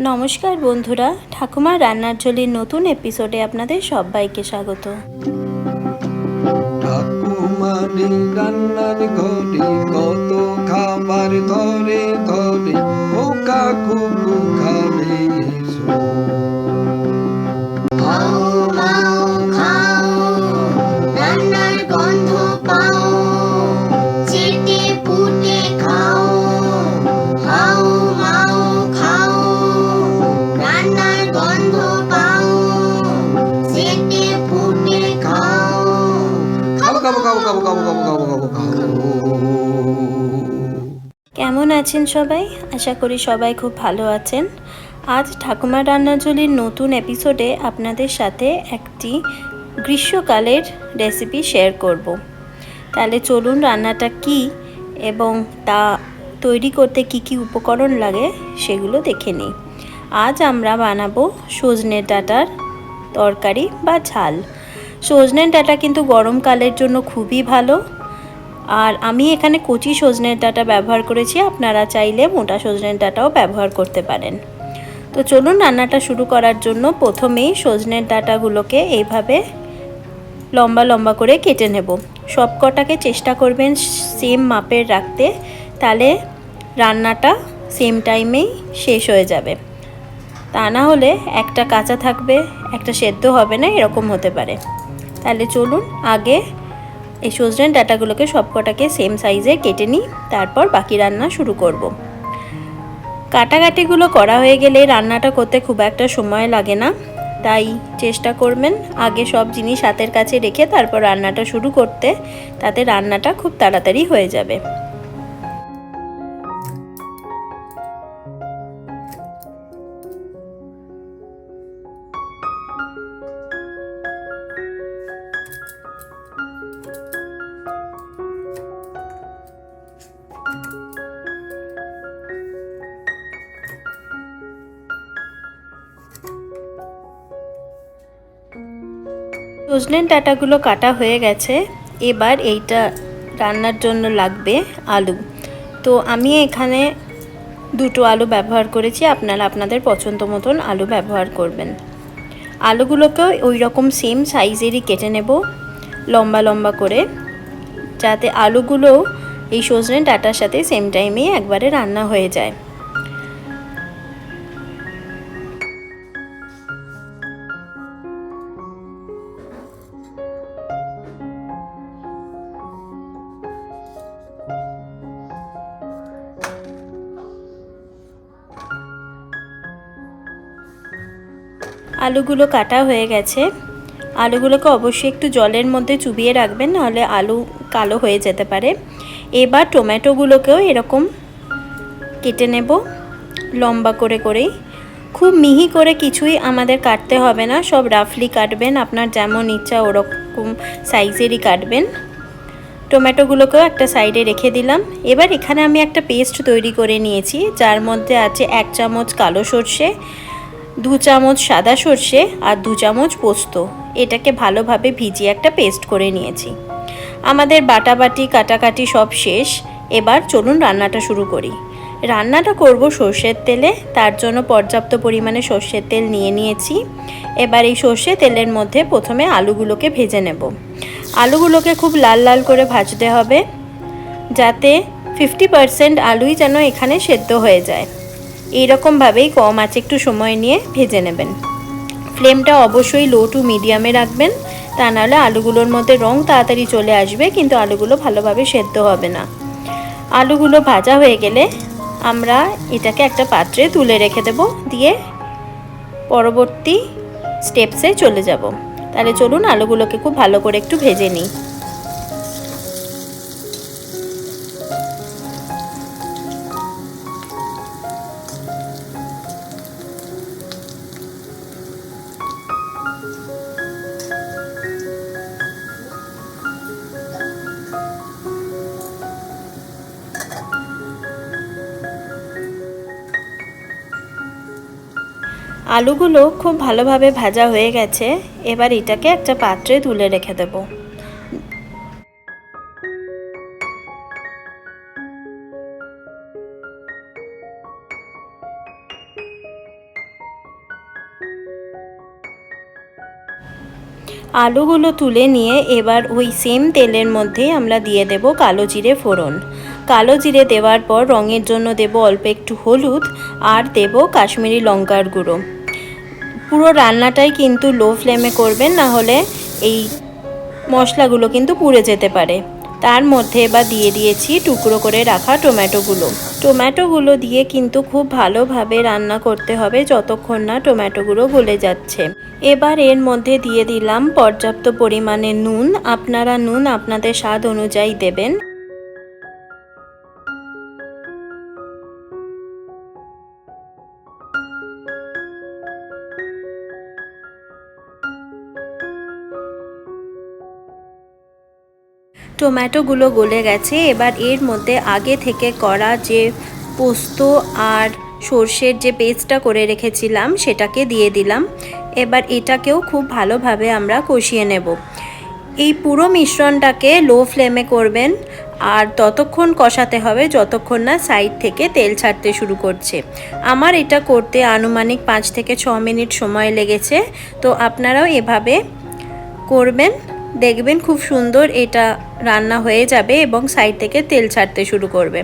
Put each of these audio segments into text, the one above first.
নমস্কার বন্ধুরা, ঠাকুমার রান্নার ঝোলির নতুন এপিসোডে আপনাদের সবাইকে স্বাগত। রান্নার ঘরে কত খাবার ধরে ধরে খোকা কুকু খাবে আছেন সবাই? আশা করি সবাই খুব ভালো আছেন। আজ ঠাকুমার রান্নাঝুলির নতুন এপিসোডে আপনাদের সাথে একটি গ্রীষ্মকালের রেসিপি শেয়ার করব। তাহলে চলুন রান্নাটা কি এবং তা তৈরি করতে কি কি উপকরণ লাগে সেগুলো দেখে নিই। আজ আমরা বানাবো সজনে ডাটার তরকারি বা ঝাল। সজনে ডাটা কিন্তু গরমকালের জন্য খুবই ভালো। আর আমি এখানে কচি সজনের ডাঁটা ব্যবহার করেছি, আপনারা চাইলে মোটা সজনের ডাঁটাও ব্যবহার করতে পারেন। তো চলুন রান্নাটা শুরু করার জন্য প্রথমেই সজনের ডাঁটাগুলোকে এইভাবে লম্বা লম্বা করে কেটে নেব। সব কটাকে চেষ্টা করবেন সেম মাপের রাখতে, তাহলে রান্নাটা সেম টাইমেই শেষ হয়ে যাবে। তা না হলে একটা কাঁচা থাকবে, একটা সেদ্ধ হবে না, এরকম হতে পারে। তাহলে চলুন আগে এই সজনের ডাটাগুলোকে সবকটাকে সেম সাইজে কেটে নিই, তারপর বাকি রান্না শুরু করব। কাটাকাটিগুলো করা হয়ে গেলে রান্নাটা করতে খুব একটা সময় লাগে না, তাই চেষ্টা করবেন আগে সব জিনিস হাতের কাছে রেখে তারপর রান্নাটা শুরু করতে, তাতে রান্নাটা খুব তাড়াতাড়ি হয়ে যাবে সজনের ডাটাগুলো কাটা হয়ে গেছে। এবার এইটা রান্নার জন্য লাগবে আলু। তো আমি এখানে দুটো আলু ব্যবহার করেছি, আপনারা আপনাদের পছন্দ মতন আলু ব্যবহার করবেন। আলুগুলোকেও ওই রকম সেম সাইজেরই কেটে নেব, লম্বা লম্বা করে, যাতে আলুগুলো এই সজনে ডাটার সাথে সেম টাইমে একবারে রান্না হয়ে যায়। আলুগুলো কাটা হয়ে গেছে। আলুগুলোকে অবশ্যই একটু জলের মধ্যে চুবিয়ে রাখবেন, নাহলে আলু কালো হয়ে যেতে পারে। এবার টমেটোগুলোকেও এরকম কেটে নেব, লম্বা করে করেই। খুব মিহি করে কিছুই আমাদের কাটতে হবে না, সব রাফলি কাটবেন, আপনার যেমন ইচ্ছা ওরকম সাইজেরই কাটবেন। টমেটোগুলোকেও একটা সাইডে রেখে দিলাম। এবার এখানে আমি একটা পেস্ট তৈরি করে নিয়েছি, যার মধ্যে আছে এক চামচ কালো সর্ষে দু চামচ সাদা সর্ষে আর দু চামচ পোস্ত। এটাকে ভালোভাবে ভিজিয়ে একটা পেস্ট করে নিয়েছি। আমাদের বাটাবাটি, কাটাকাটি সব শেষ। এবার চলুন রান্নাটা শুরু করি। রান্নাটা করব সর্ষের তেলে। তার জন্য পর্যাপ্ত পরিমাণে সর্ষের তেল নিয়ে নিয়েছি। এবার এই সর্ষে তেলের মধ্যে প্রথমে আলুগুলোকে ভেজে নেব। আলুগুলোকে খুব লাল লাল করে ভাজতে হবে। যাতে ফিফটি পারসেন্ট আলুই যেন এখানে সেদ্ধ হয়ে যায়। এইরকমভাবেই কম আছে, একটু সময় নিয়ে ভেজে নেবেন। ফ্লেমটা অবশ্যই লো টু মিডিয়ামে রাখবেন, তা নাহলে আলুগুলোর মধ্যে রং তাড়াতাড়ি চলে আসবে, কিন্তু আলুগুলো ভালোভাবে সেদ্ধ হবে না। আলুগুলো ভাজা হয়ে গেলে আমরা এটাকে একটা পাত্রে তুলে রেখে দেব, দিয়ে পরবর্তী স্টেপসে চলে যাব। তাহলে চলুন আলুগুলোকে খুব ভালো করে একটু ভেজে নিই। আলুগুলো খুব ভালোভাবে ভাজা হয়ে গেছে, এবার এটাকে একটা পাত্রে তুলে রেখে দেব। আলুগুলো তুলে নিয়ে এবার ওই সেম তেলের মধ্যে আমরা দিয়ে দেব কালো জিরে ফোড়ন। কালো জিরে দেওয়ার পর রঙের জন্য দেব অল্প একটু হলুদ, আর দেব কাশ্মীরি লঙ্কার গুঁড়ো। পুরো রান্নাটাই কিন্তু লো ফ্লেমে করবেন, না হলে এই মশলাগুলো কিন্তু পুড়ে যেতে পারে। তার মধ্যে এবার দিয়ে দিয়েছি টুকরো করে রাখা টমেটোগুলো। টমেটোগুলো দিয়ে কিন্তু খুব ভালোভাবে রান্না করতে হবে যতক্ষণ না টমেটোগুলো গলে যাচ্ছে। এবার এর মধ্যে দিয়ে দিলাম পর্যাপ্ত পরিমাণে নুন। আপনারা নুন আপনাদের স্বাদ অনুযায়ী দেবেন। টমেটোগুলো গলে গেছে। এবার এর মধ্যে আগে থেকে করা যে পোস্ত আর সর্ষের যে পেস্টটা করে রেখেছিলাম, সেটাকে দিয়ে দিলাম। এবার এটাকেও খুব ভালোভাবে আমরা কষিয়ে নেব। এই পুরো মিশ্রণটাকে লো ফ্লেমে করবেন আর ততক্ষণ কষাতে হবে, যতক্ষণ না সাইড থেকে তেল ছাড়তে শুরু করছে। আমার এটা করতে আনুমানিক পাঁচ থেকে ছ মিনিট সময় লেগেছে। তো আপনারাও এভাবে করবেন। দেখবেন খুব সুন্দর এটা রান্না হয়ে যাবে এবং সাইড থেকে তেল ছাড়তে শুরু করবে।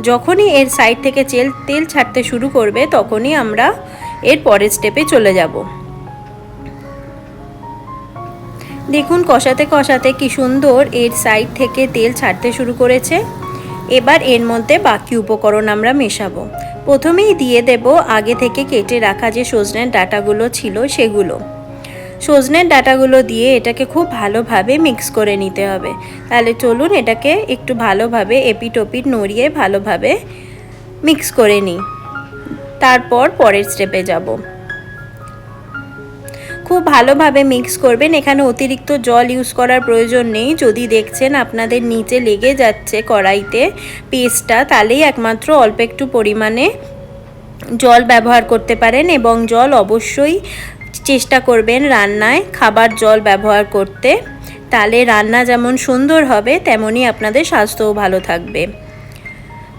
যখনই এর সাইড থেকে তেল তেল ছাড়তে শুরু করবে, তখনই আমরা এর পরের স্টেপে চলে যাব। দেখুন কষাতে কষাতে কি সুন্দর এর সাইড থেকে তেল ছাড়তে শুরু করেছে। এবার এর মধ্যে বাকি উপকরণ আমরা মেশাবো। প্রথমেই দিয়ে দেব আগে থেকে কেটে রাখা যে সজনের ডাটাগুলো ছিল সেগুলো। সজনের ডাটাগুলো দিয়ে এটাকে খুব ভালোভাবে মিক্স করে নিতে হবে। তাহলে চলুন এটাকে একটু ভালোভাবে এপিট ওপিট নড়িয়ে ভালোভাবে মিক্স করে নিই। তারপর পরের স্টেপে যাব। খুব ভালোভাবে মিক্স করবেন। এখানে অতিরিক্ত জল ইউজ করার প্রয়োজন নেই। যদি দেখছেন আপনাদের নিচে লেগে যাচ্ছে কড়াইতে পেস্টটা, তাহলেই একমাত্র অল্প একটু পরিমাণে জল ব্যবহার করতে পারেন এবং জল অবশ্যই চেষ্টা করবেন রান্নায় খাবার জল ব্যবহার করতে। তাহলে রান্না যেমন সুন্দর হবে তেমনই আপনাদের স্বাস্থ্যও ভালো থাকবে।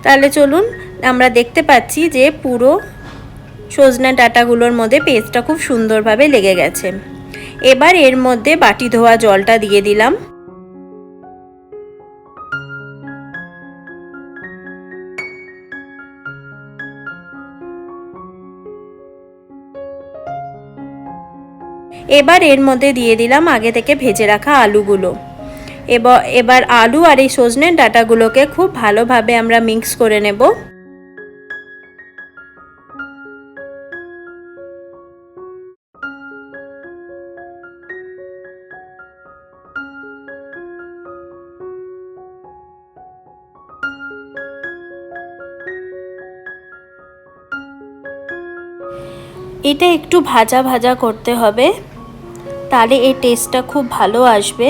তাহলে চলুন, আমরা দেখতে পাচ্ছি যে পুরো সজনা ডাটাগুলোর মধ্যে পেস্টটা খুব সুন্দরভাবে লেগে গেছে। এবার এর মধ্যে বাটি ধোয়া জলটা দিয়ে দিলাম। এবার এর মধ্যে দিয়ে দিলাম আগে থেকে ভেজে রাখা আলুগুলো। এবার এবার আলু আর এই সজনের ডাটাগুলোকে খুব ভালোভাবে আমরা মিক্স করে নেব। এটা একটু ভাজা ভাজা করতে হবে। তাহলে এই টেস্টটা খুব ভালো আসবে।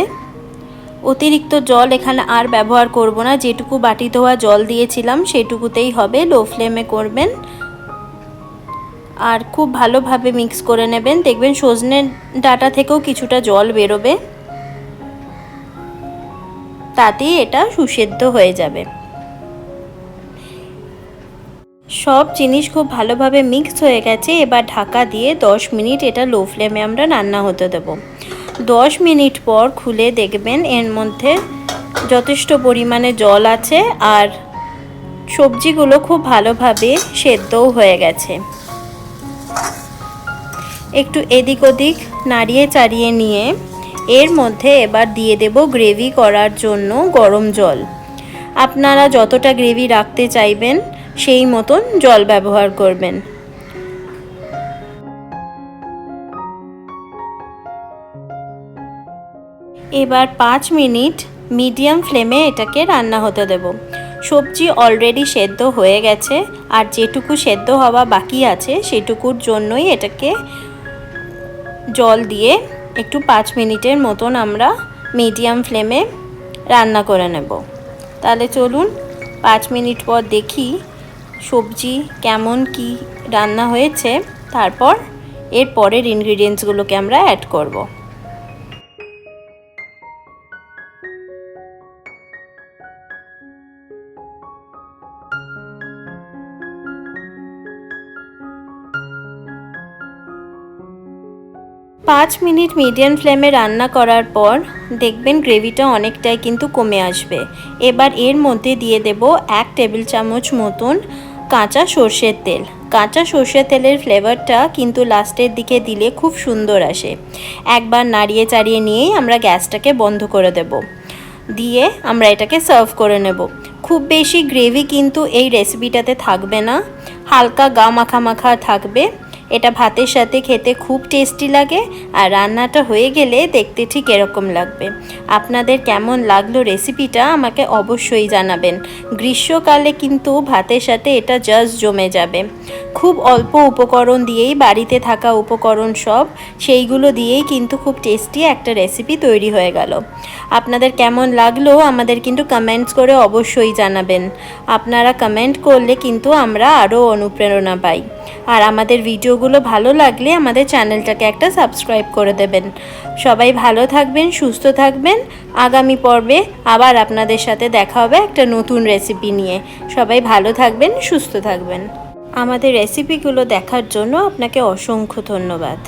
অতিরিক্ত জল এখানে আর ব্যবহার করব না, যেটুকু বাটি ধোয়া জল দিয়েছিলাম সেটুকুতেই হবে লো ফ্লেমে করবেন। আর খুব ভালোভাবে মিক্স করে নেবেন, দেখবেন সজনে ডাটা থেকেও কিছুটা জল বেরোবে। তাতেই এটা সুসেদ্ধ হয়ে যাবে। সব জিনিস খুব ভালোভাবে মিক্স হয়ে গেছে, এবার ঢাকা দিয়ে 10 মিনিট এটা লো ফ্লেমে আমরা রান্না হতে দেব। 10 মিনিট পর খুলে দেখবেন এর মধ্যে যথেষ্ট পরিমাণে জল আছে আর সবজিগুলো খুব ভালোভাবে সেদ্ধও হয়ে গেছে। একটু এদিক ওদিক নাড়িয়ে চাড়িয়ে নিয়ে এর মধ্যে এবার দিয়ে দেব গ্রেভি করার জন্য গরম জল। আপনারা যতটা গ্রেভি রাখতে চাইবেন সেই মতন জল ব্যবহার করবেন। এবার পাঁচ মিনিট মিডিয়াম ফ্লেমে এটাকে রান্না হতে দেব। সবজি অলরেডি সেদ্ধ হয়ে গেছে, আর যেটুকু সেদ্ধ হওয়া বাকি আছে সেটুকুর জন্যই এটাকে জল দিয়ে একটু পাঁচ মিনিটের মতন আমরা মিডিয়াম ফ্লেমে রান্না করে নেব। তাহলে চলুন পাঁচ মিনিট পর দেখি সবজি কেমন কি রান্না হয়েছে, তারপর এর পরের ইনগ্রিডিয়েন্টসগুলোকে আমরা অ্যাড করব। পাঁচ মিনিট মিডিয়াম ফ্লেমে রান্না করার পর দেখবেন গ্রেভিটা অনেকটাই কিন্তু কমে আসবে। এবার এর মধ্যে দিয়ে দেব এক টেবিল চামচ মতন কাঁচা সর্ষের তেল। কাঁচা সর্ষের তেলের ফ্লেভারটা কিন্তু লাস্টের দিকে দিলে খুব সুন্দর আসে। একবার নাড়িয়ে চাড়িয়ে নিয়েই আমরা গ্যাসটাকে বন্ধ করে দেব। দিয়ে আমরা এটাকে সার্ভ করে নেব। খুব বেশি গ্রেভি কিন্তু এই রেসিপিটাতে থাকবে না। হালকা গা মাখা মাখা থাকবে। এটা ভাতের সাথে খেতে খুব টেস্টি লাগে আর রান্নাটা হয়ে গেলে দেখতে ঠিক এরকম লাগবে। আপনাদের কেমন লাগল রেসিপিটা আমাকে অবশ্যই জানাবেন। গ্রীষ্মকালে কিন্তু ভাতের সাথে এটা জাস্ট জমে যাবে। খুব অল্প উপকরণ দিয়েই বাড়িতে থাকা উপকরণ সব, সেইগুলো দিয়েই কিন্তু খুব টেস্টি একটা রেসিপি তৈরি হয়ে গেল। আপনাদের কেমন লাগল আমাদের কিন্তু কমেন্টস করে অবশ্যই জানাবেন। আপনারা কমেন্ট করলে কিন্তু আমরা আরও অনুপ্রেরণা পাই। আর আমাদের ভিডিওগুলো ভালো লাগলে আমাদের চ্যানেলটাকে একটা সাবস্ক্রাইব করে দেবেন। সবাই ভালো থাকবেন, সুস্থ থাকবেন। আগামী পর্বে আবার আপনাদের সাথে দেখা হবে একটা নতুন রেসিপি নিয়ে। সবাই ভালো থাকবেন, সুস্থ থাকবেন। আমাদের রেসিপিগুলো দেখার জন্য আপনাকে অসংখ্য ধন্যবাদ।